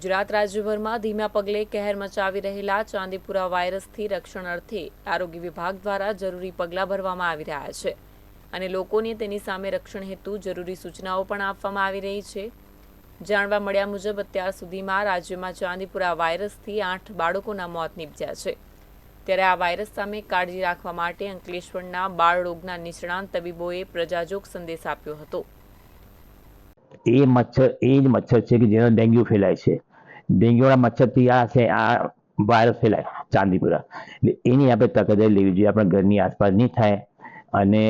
ગુજરાત રાજ્યભરમાં ધીમા પગલે કહેર મચાવી રહેલા ચાંદીપુરા વાયરસથી રક્ષણ અર્થે આરોગ્ય વિભાગ દ્વારા જરૂરી પગલાં ભરવામાં આવી રહ્યા છે અને લોકોને તેની સામે રક્ષણ હેતુ જરૂરી સૂચનાઓ પણ આપવામાં આવી રહી છે. જાણવા મળ્યા મુજબ અત્યાર સુધીમાં રાજ્યમાં ચાંદીપુરા વાયરસથી આઠ બાળકોના મોત નીપજ્યા છે. ત્યારે આ વાયરસ સામે કાળજી રાખવા માટે અંકલેશ્વરના બાળ રોગના નિષ્ણાંત તબીબોએ પ્રજાજોગ સંદેશ આપ્યો હતો. એ મચ્છર, એ જ મચ્છર છે કે જેનો ડેન્ગ્યુ ફેલાય છે. ડેન્ગ્યુના મચ્છરથી આ છે, આ વાયરસ ફેલાય ચાંદીપુરા. એટલે એની આપણે તકેદારી લેવી જોઈએ, આપણા ઘરની આસપાસ નહીં થાય. અને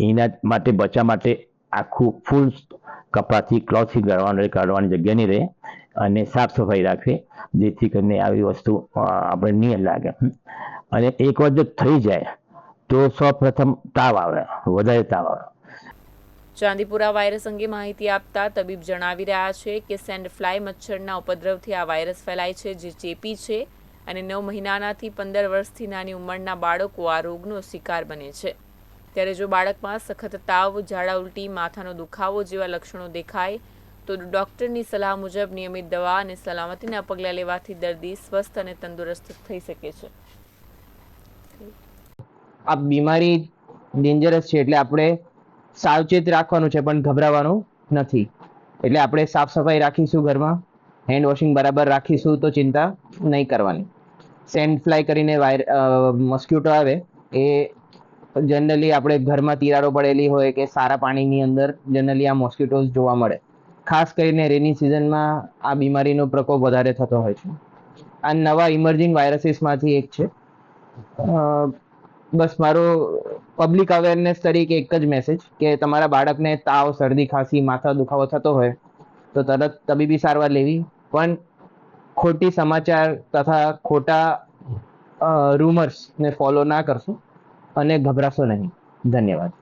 એના માટે બચવા માટે આખું ફૂલ કપડાથી ક્લોથથી કાઢવાનું કાઢવાની જગ્યા નહીં રહે. અને સાફ સફાઈ રાખવી જેથી કરીને આવી વસ્તુ આપણે નહીં લાગે. અને એક વાર જો થઈ જાય, તો સૌ પ્રથમ તાવ આવે, વધારે તાવ આવે. ચાંદીપુરા વાયરસ અંગે માહિતી આપતા તબીબ જણાવી રહ્યા છે કે સેન્ડ ફ્લાય મચ્છરના ઉપદ્રવથી આ વાયરસ ફેલાય છે, જે ચેપી છે અને નવ મહિનાનાથી પંદર વર્ષથી નાની ઉંમરના બાળકો આ રોગનો શિકાર બને છે. ત્યારે જો બાળકમાં સખત તાવ, ઝાડા ઉલટી, માથાનો દુખાવો જેવા લક્ષણો દેખાય, તો ડૉક્ટરની સલાહ મુજબ નિયમિત દવા અને સલામતીના પગલાં લેવાથી દર્દી સ્વસ્થ અને તંદુરસ્ત થઈ શકે છે. આ બીમારી ડેન્જરસ છે એટલે આપણે સાવચેત રાખવાનું છે, પણ ગભરાવાનું નથી. એટલે આપણે સાફ સફાઈ રાખીશું ઘરમાં. હેન્ડ વોશિંગ બરાબર રાખીશું તો ચિંતા નહીં કરવાની. સેન્ડ ફ્લાય કરીને વાયર મોસ્ક્યુટો આવે, એ જનરલી આપણે ઘરમાં તિરાડો પડેલી હોય કે સારા પાણીની અંદર જનરલી આ મોસ્કિટોઝ જોવા મળે. ખાસ કરીને રેની સિઝનમાં આ બીમારીનો પ્રકોપ વધારે થતો હોય છે. આ નવા ઇમર્જિંગ વાયરસીસમાંથી એક છે. બસ મારો પબ્લિક અવેરનેસ તરીકે એક જ મેસેજ કે તમારા બાળકને તાવ, શરદી, ખાંસી, માથા દુખાવો થતો હોય તો તરત તબીબી સારવાર લેવી. પણ ખોટી સમાચાર તથા ખોટા રૂમર્સને ફોલો ના કરશો અને ગભરાશો નહીં. ધન્યવાદ.